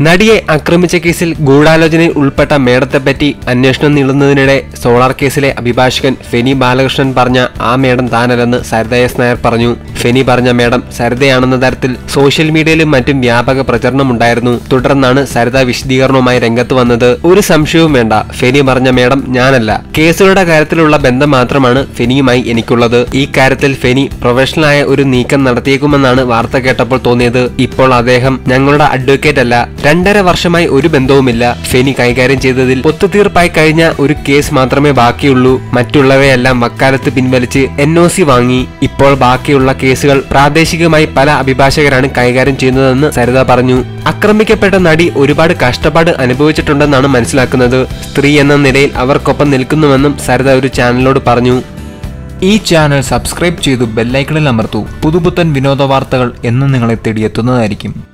നടിയെ ആക്രമിച്ച കേസിൽ ഗൂഢാലോചനയിൽ ഉൾപ്പെട്ട മേഡത്തെപ്പറ്റി അന്വേഷണം നീളുന്നതിനിടെ സോളാർ കേസിലെ അഭിഭാഷകൻ ഫെനി ബാലകൃഷ്ണൻ പറഞ്ഞ ആ മേടം താനല്ലെന്ന് സരിത എസ് നായർ പറഞ്ഞു. ഫെനി പറഞ്ഞ മേഡം സരിതയാണെന്ന തരത്തിൽ സോഷ്യൽ മീഡിയയിലും മറ്റും വ്യാപക പ്രചരണമുണ്ടായിരുന്നു. തുടർന്നാണ് സരിത വിശദീകരണവുമായി രംഗത്ത് വന്നത്. ഒരു സംശയവും വേണ്ട. ഫെനി പറഞ്ഞ മേടം ഞാനല്ല. കേസുകളുടെ കാര്യത്തിലുള്ള ബന്ധം മാത്രമാണ് ഫെനിയുമായി എനിക്കുള്ളത്. ഈ കാര്യത്തിൽ ഫെനി പ്രൊഫഷണലായ ഒരു നീക്കം നടത്തിയേക്കുമെന്നാണ് വാർത്ത കേട്ടപ്പോൾ തോന്നിയത്. ഇപ്പോൾ അദ്ദേഹം ഞങ്ങളുടെ അഡ്വക്കേറ്റ് അല്ല. രണ്ടര വർഷമായി ഒരു ബന്ധവുമില്ല. ഫെനി കൈകാര്യം ചെയ്തതിൽ ഒത്തുതീർപ്പായി കഴിഞ്ഞ ഒരു കേസ് മാത്രമേ ബാക്കിയുള്ളൂ. മറ്റുള്ളവയെല്ലാം വക്കാലത്ത് പിൻവലിച്ച് എൻ ഒ സി വാങ്ങി. ഇപ്പോൾ ബാക്കിയുള്ള കേസുകൾ പ്രാദേശികമായി പല അഭിഭാഷകരാണ് കൈകാര്യം ചെയ്യുന്നതെന്ന് സരിത പറഞ്ഞു. ആക്രമിക്കപ്പെട്ട നടി ഒരുപാട് കഷ്ടപ്പാട് അനുഭവിച്ചിട്ടുണ്ടെന്നാണ് മനസ്സിലാക്കുന്നത്. സ്ത്രീ എന്ന നിലയിൽ അവർക്കൊപ്പം നിൽക്കുന്നുവെന്നും സരിത ഒരു ചാനലിനോട് പറഞ്ഞു. ഈ ചാനൽ സബ്സ്ക്രൈബ് ചെയ്തു ബെല്ലൈക്കണിൽ അമർത്തൂ. പുതുപുത്തൻ വിനോദ വാർത്തകൾ എന്നും നിങ്ങളെ തേടിയെത്തുന്നതായിരിക്കും.